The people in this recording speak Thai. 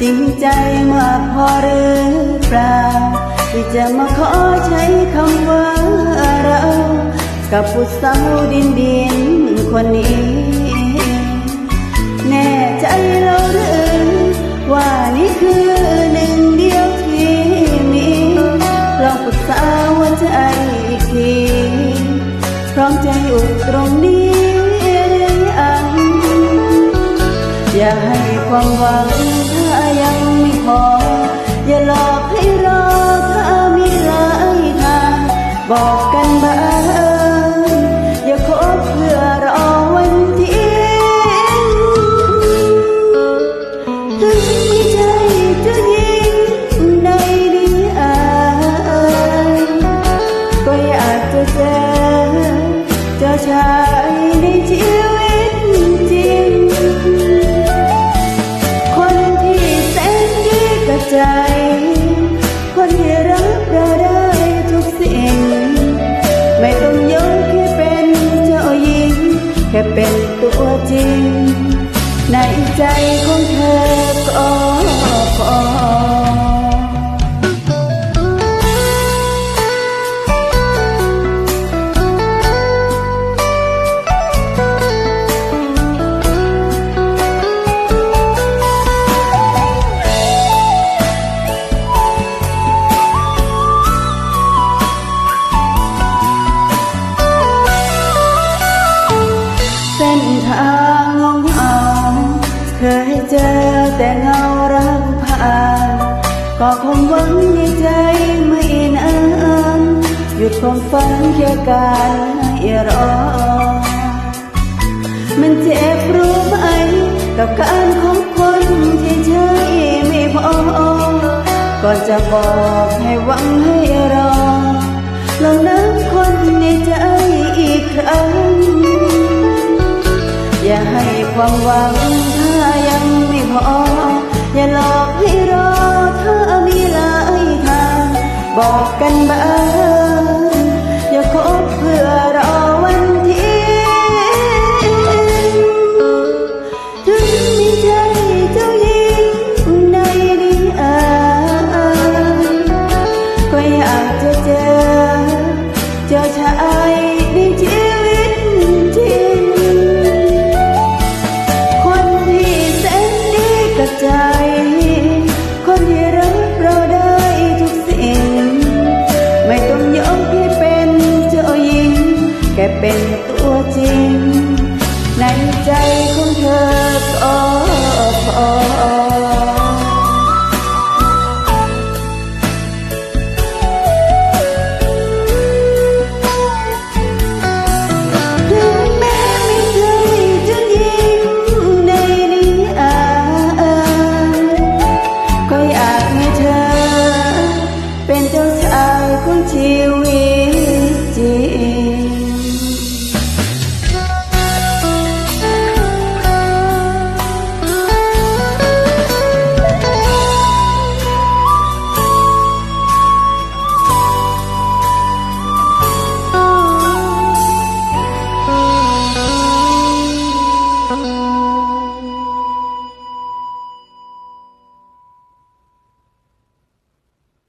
จริงใจมากพอหรือเปล่าที่จะมาขอใช้คำว่าเรา กับผู้สาวดินดินคนนี้ แน่ใจเราหรือว่านี่คือหนึ่งเดียวที่มีลองปรึกษาหัวใจอีกทีพร้อมใจอยู่ตรงนี้หรือยังอย่าให้ความหวัง รอถ้ามีหลายทางบอกกันบ้าง ของเธอก็พอ ความฝันแค่การให้รอ มันเจ็บรู้ไหมกับการของคนที่ใช่ไม่พอก่อนจะบอกให้หวังให้รอ ลองนับคนในใจอีกครั้ง อย่าให้ความหวังถ้ายังไม่พอ อย่าหลอกให้รอถ้ามีหลายทาง บอกกันบ้าง เจอเชาในชีวิตจริง คนที่แสนดีกับใจ คนที่รักเราได้ทุกสิ่ง ไม่ต้องยอมที่เป็นเจ้าหญิง แค่เป็นตัว